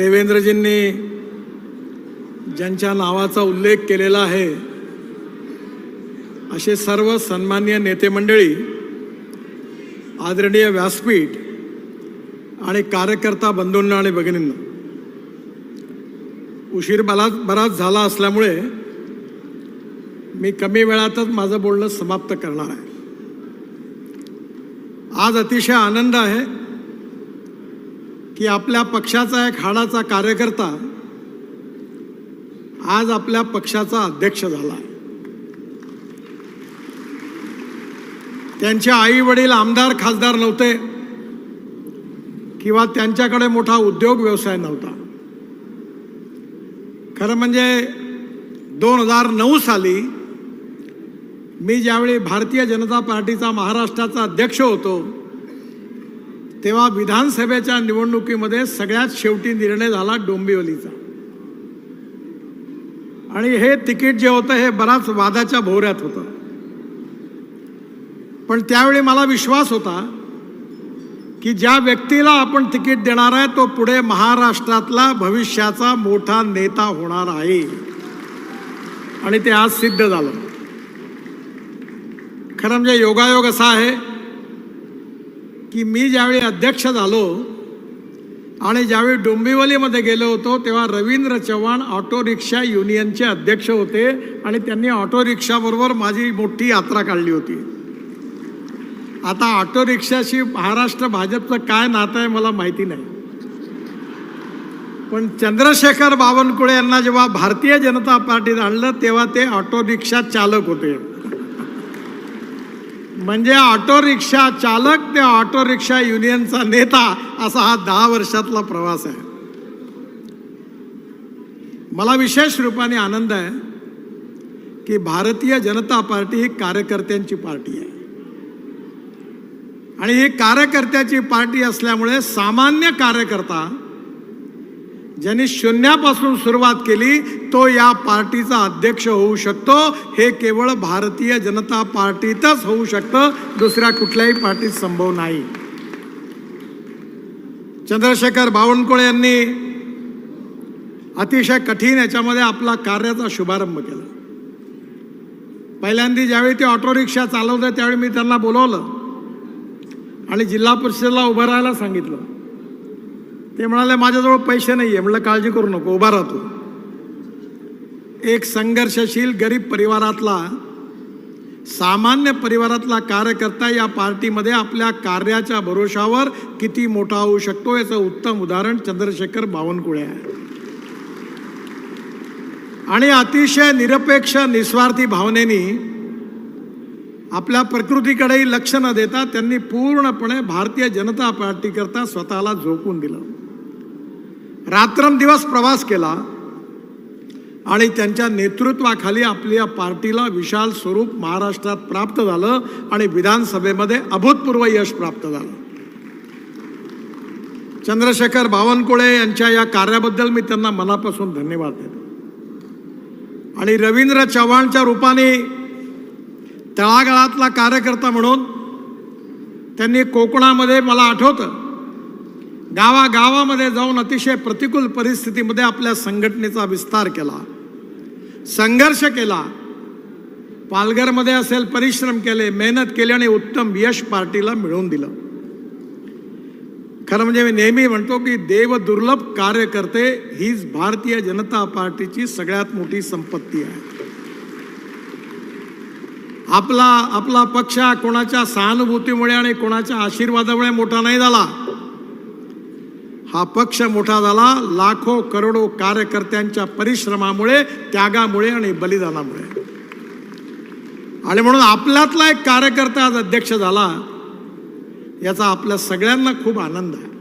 देवेंद्रजींनी ज्यांच्या नावाचा उल्लेख केलेला आहे असे सर्व सन्मान्य नेते मंडळी आदरणीय व्यासपीठ आणि कार्यकर्ता बंधूंना आणि भगिनींना उशीर बला बराच झाला असल्यामुळे मी कमी वेळातच माझं बोलणं समाप्त करणार आहे. आज अतिशय आनंद आहे. की आपल्या पक्षाचा एक हाडाचा कार्यकर्ता आज आपल्या पक्षाचा अध्यक्ष झाला. त्यांचे आई वडील आमदार खासदार नव्हते किंवा त्यांच्याकडे मोठा उद्योग व्यवसाय नव्हता. खरं म्हणजे दोन हजार नऊ साली मी ज्यावेळी भारतीय जनता पार्टीचा महाराष्ट्राचा अध्यक्ष होतो तेव्हा विधानसभेच्या निवडणुकीमध्ये सगळ्यात शेवटी निर्णय झाला डोंबिवलीचा. आणि हे तिकीट जे होतं हे बराच वादाच्या भोवऱ्यात होतं. पण त्यावेळी मला विश्वास होता की ज्या व्यक्तीला आपण तिकीट देणार आहे तो पुढे महाराष्ट्रातला भविष्याचा मोठा नेता होणार आहे. आणि ते आज सिद्ध झालं. खरं म्हणजे योगायोग असा आहे की मी ज्यावेळी अध्यक्ष झालो आणि ज्यावेळी डोंबिवलीमध्ये गेलो होतो तेव्हा रवींद्र चव्हाण ऑटो रिक्षा युनियनचे अध्यक्ष होते आणि त्यांनी ऑटो रिक्षाबरोबर माझी मोठी यात्रा काढली होती. आता ऑटो रिक्षाशी महाराष्ट्र भाजपचं काय नातं आहे मला माहिती नाही. पण चंद्रशेखर बावनकुळे यांना जेव्हा भारतीय जनता पार्टीत आणलं तेव्हा ते ऑटो रिक्षा चालक होते. म्हणजे ऑटो रिक्षा चालक ते ऑटो रिक्षा युनियनचा नेता असा हा दहा वर्षातला प्रवास आहे. मला विशेष रूपाने आनंद आहे की भारतीय जनता पार्टी ही कार्यकर्त्यांची पार्टी आहे. आणि ही कार्यकर्त्याची पार्टी असल्यामुळे सामान्य कार्यकर्ता ज्यांनी शून्यापासून सुरुवात केली तो या पार्टीचा अध्यक्ष होऊ शकतो. हे केवळ भारतीय जनता पार्टीतच होऊ शकतं. दुसऱ्या कुठल्याही पार्टीत संभव नाही. चंद्रशेखर बावनकुळे यांनी अतिशय कठीण याच्यामध्ये आपला कार्याचा शुभारंभ केला. पहिल्यांदा ज्यावेळी ते ऑटो रिक्षा चालवते त्यावेळी मी त्यांना बोलवलं आणि जिल्हा परिषदेला उभं राहायला सांगितलं. ते म्हणाले माझ्याजवळ पैसे नाही आहे म्हटलं काळजी करू नको उभा राहतो. एक संघर्षशील गरीब परिवारातला सामान्य परिवारातला कार्यकर्ता या पार्टीमध्ये आपल्या कार्याच्या भरोशावर किती मोठा होऊ शकतो याचं उत्तम उदाहरण चंद्रशेखर बावनकुळे आहे. आणि अतिशय निरपेक्ष निस्वार्थी भावनेनी आपल्या प्रकृतीकडेही लक्ष न देता त्यांनी पूर्णपणे भारतीय जनता पार्टीकरता स्वतःला झोकून दिलं. रात्रंदिवस प्रवास केला आणि त्यांच्या नेतृत्वाखाली आपल्या पार्टीला विशाल स्वरूप महाराष्ट्रात प्राप्त झालं आणि विधानसभेमध्ये अभूतपूर्व यश प्राप्त झालं. चंद्रशेखर बावनकुळे यांच्या या कार्याबद्दल मी त्यांना मनापासून धन्यवाद देतो. आणि रवींद्र चव्हाणच्या रूपाने तळागाळातला कार्यकर्ता म्हणून त्यांनी कोकणामध्ये मला आठवतं. गावागावामध्ये जाऊन अतिशय प्रतिकूल परिस्थितीमध्ये आपल्या संघटनेचा विस्तार केला संघर्ष केला. पालघरमध्ये असेल परिश्रम केले मेहनत केली आणि उत्तम यश पार्टीला मिळवून दिलं. खरं म्हणजे मी नेहमी म्हणतो की देव दुर्लभ कार्यकर्ते हीच भारतीय जनता पार्टीची सगळ्यात मोठी संपत्ती आहे. आपला आपला पक्ष कोणाच्या सहानुभूतीमुळे आणि कोणाच्या आशीर्वादामुळे मोठा नाही झाला. हा पक्ष मोठा झाला. लाखो करोडो कार्यकर्त्यांच्या परिश्रमामुळे त्यागामुळे आणि बलिदानामुळे. आणि म्हणून आपल्यातला एक कार्यकर्ता आज अध्यक्ष झाला याचा आपल्या सगळ्यांना खूप आनंद आहे.